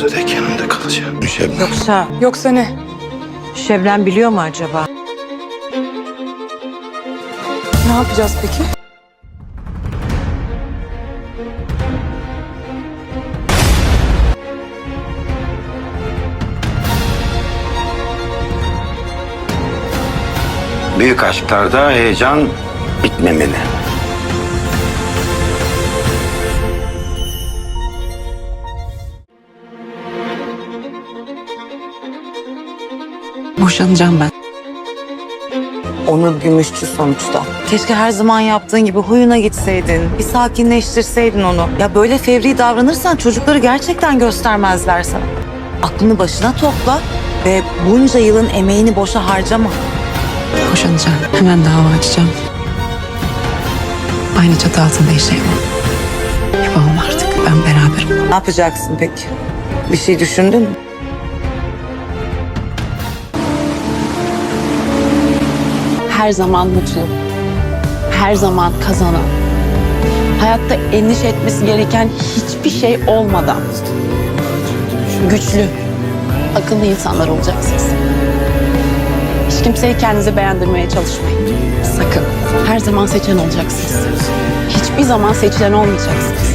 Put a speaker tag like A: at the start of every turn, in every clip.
A: Sonsuza dek yanımda kalacağım. Şebnem.
B: Yoksa
C: Yoksa ne?
B: Şevlen biliyor mu acaba?
C: Ne yapacağız peki?
A: Büyük aşklarda heyecan bitmemeli.
D: Boşanacağım ben.
B: Onur gümüşçü sonuçta. Keşke her zaman yaptığın gibi huyuna gitseydin. Bir sakinleştirseydin onu. Ya böyle fevri davranırsan çocukları gerçekten göstermezler sana. Aklını başına topla ve bunca yılın emeğini boşa harcama.
D: Boşanacağım. Hemen dava açacağım. Aynı çatı altında yaşayamam. Yapamam artık. Ben beraberim.
B: Ne yapacaksın peki? Bir şey düşündün mü?
E: Her zaman mutlu, her zaman kazanan, hayatta endişe etmesi gereken hiçbir şey olmadan güçlü, akıllı insanlar olacaksınız. Hiç kimseyi kendinize beğendirmeye çalışmayın. Sakın. Her zaman seçen olacaksınız. Hiçbir zaman seçilen olmayacaksınız.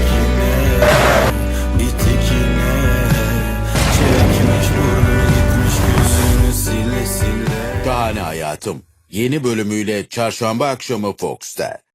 F: Şahane Hayatım yeni bölümüyle çarşamba akşamı Fox'ta.